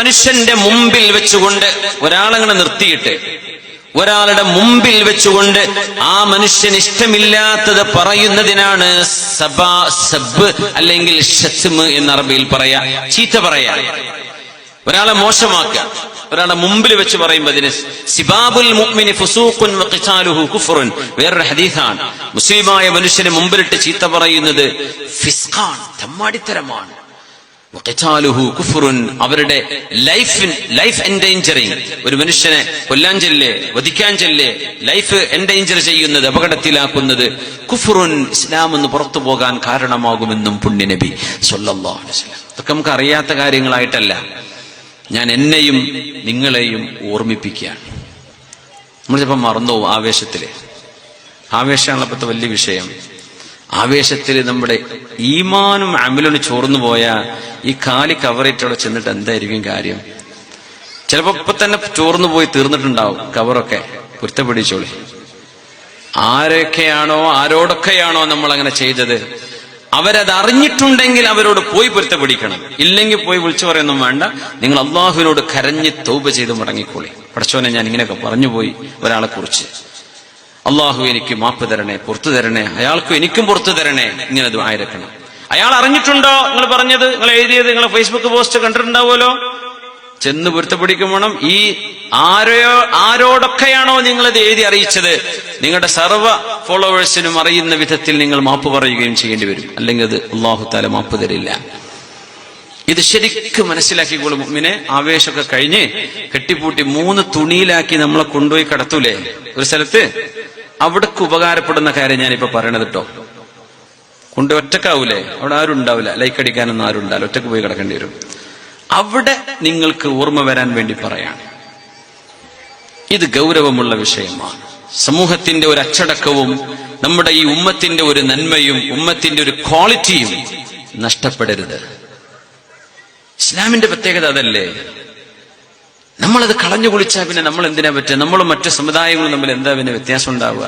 മനുഷ്യന്റെ മുമ്പിൽ വെച്ചുകൊണ്ട് ഒരാളങ്ങനെ നിർത്തിയിട്ട് ഒരാളുടെ മുമ്പിൽ വെച്ചുകൊണ്ട് ആ മനുഷ്യൻ ഇഷ്ടമില്ലാത്തത് പറയുന്നതിനാണ് സബ സബ് അല്ലെങ്കിൽ ഷത്മ് എന്ന അറബിയിൽ പറയാ ചീത്ത പറയാ. ഒരാളെ മോശമാക്കുക ഒരാളെ മുമ്പിൽ വെച്ച് പറയുമ്പോൾ സിബാബുൽ മുഅ്മിനി ഫുസൂഖുൻ വഖിതാലുഹു വേറൊരു ഹദീസാണ്. മുസ്ലിമായ മനുഷ്യനെ മുമ്പിലിട്ട് ചീത്ത പറയുന്നത് ഫിസ്ഖാൻ തമ്മാടിത്തരമാണ്. അവരുടെ ലൈഫ് ലൈഫ് എൻഡേഞ്ചറിങ്. ഒരു മനുഷ്യനെ കൊല്ലാൻ ചെല്ലേ വധിക്കാൻ ചെല്ലേ ലൈഫ് എൻഡേഞ്ചർ ചെയ്യുന്നത് അപകടത്തിലാക്കുന്നത് കുഫുറുൻ ഇസ്ലാം എന്ന് പുറത്തു പോകാൻ കാരണമാകുമെന്നും പുണ്യനബി വസല്ലം. ഇതൊക്കെ നമുക്ക് അറിയാത്ത കാര്യങ്ങളായിട്ടല്ല. ഞാൻ എന്നെയും നിങ്ങളെയും ഓർമ്മിപ്പിക്കുകയാണ്. നമ്മൾ ചിലപ്പോൾ മറന്നു ആവേശത്തിൽ. ആവേശമാണല്ലോ ഇപ്പോഴത്തെ വലിയ വിഷയം. ആവേശത്തിൽ നമ്മുടെ ഈമാനും അമലും ചോർന്നു പോയാൽ ഈ കാലി കവറിട്ടവിടെ ചെന്നിട്ട് എന്തായിരിക്കും കാര്യം? ചിലപ്പോ ഇപ്പൊ തന്നെ ചോർന്നു പോയി തീർന്നിട്ടുണ്ടാവും കവറൊക്കെ. പൊരുത്തപ്പെടിച്ചോളി ആരൊക്കെയാണോ ആരോടൊക്കെയാണോ നമ്മൾ അങ്ങനെ ചെയ്തത്? അവരത് അറിഞ്ഞിട്ടുണ്ടെങ്കിൽ അവരോട് പോയി പൊരുത്തപ്പെടിക്കണം ഇല്ലെങ്കിൽ പോയി വിളിച്ചു പറയൊന്നും വേണ്ട. നിങ്ങൾ അള്ളാഹുവിനോട് കരഞ്ഞ് തൗബ ചെയ്ത് മടങ്ങിക്കോളി. പഠിച്ചോനെ ഞാൻ ഇങ്ങനെയൊക്കെ പറഞ്ഞുപോയി ഒരാളെ കുറിച്ച് അള്ളാഹു എനിക്ക് മാപ്പ് തരണേ പുറത്തു തരണേ അയാൾക്കും എനിക്കും പുറത്തു തരണേ ഇങ്ങനെ ആയിരക്കണം അയാൾ അറിഞ്ഞിട്ടുണ്ടോ നിങ്ങൾ പറഞ്ഞത്? നിങ്ങൾ എഴുതിയത് നിങ്ങൾ ഫേസ്ബുക്ക് പോസ്റ്റ് കണ്ടിട്ടുണ്ടാവുമല്ലോ? ചെന്ന് പൊരുത്തപ്പിടിക്കും വേണം ഈ ആരെയോ ആരോടൊക്കെയാണോ നിങ്ങളിത് എഴുതി അറിയിച്ചത്? നിങ്ങളുടെ സർവ ഫോളോവേഴ്സിനും അറിയുന്ന വിധത്തിൽ നിങ്ങൾ മാപ്പ് പറയുകയും ചെയ്യേണ്ടി വരും. അല്ലെങ്കിൽ അത് അള്ളാഹു താല മാപ്പ് തരില്ല. ഇത് ശരിക്കും മനസ്സിലാക്കിക്കോളും മുമ്പിനെ ആവേശമൊക്കെ കഴിഞ്ഞ് കെട്ടിപ്പൂട്ടി മൂന്ന് തുണിയിലാക്കി നമ്മളെ കൊണ്ടുപോയി കടത്തൂലേ? ഒരു സ്ഥലത്ത്? അവിടേക്ക് ഉപകാരപ്പെടുന്ന കാര്യം ഞാനിപ്പോ പറയണത് കേട്ടോ കൊണ്ട് ഒറ്റക്കാവൂലേ? അവിടെ ആരും ഉണ്ടാവില്ല ലൈക്ക് അടിക്കാനൊന്നും ആരും ഉണ്ടാവില്ല. ഒറ്റയ്ക്ക് പോയി കിടക്കേണ്ടി വരും. അവിടെ നിങ്ങൾക്ക് ഓർമ്മ വരാൻ വേണ്ടി പറയാണ്. ഇത് ഗൗരവമുള്ള വിഷയമാണ്. സമൂഹത്തിന്റെ ഒരു അച്ചടക്കവും നമ്മുടെ ഈ ഉമ്മത്തിന്റെ ഒരു നന്മയും ഉമ്മത്തിന്റെ ഒരു ക്വാളിറ്റിയും നഷ്ടപ്പെടരുത്. ഇസ്ലാമിന്റെ പ്രത്യേകത അതല്ലേ? നമ്മളത് കളഞ്ഞു കുളിച്ചാൽ പിന്നെ നമ്മൾ എന്തിനാ പറ്റുക? നമ്മളും മറ്റു സമുദായങ്ങളും തമ്മിൽ എന്താ പിന്നെ വ്യത്യാസം ഉണ്ടാവുക?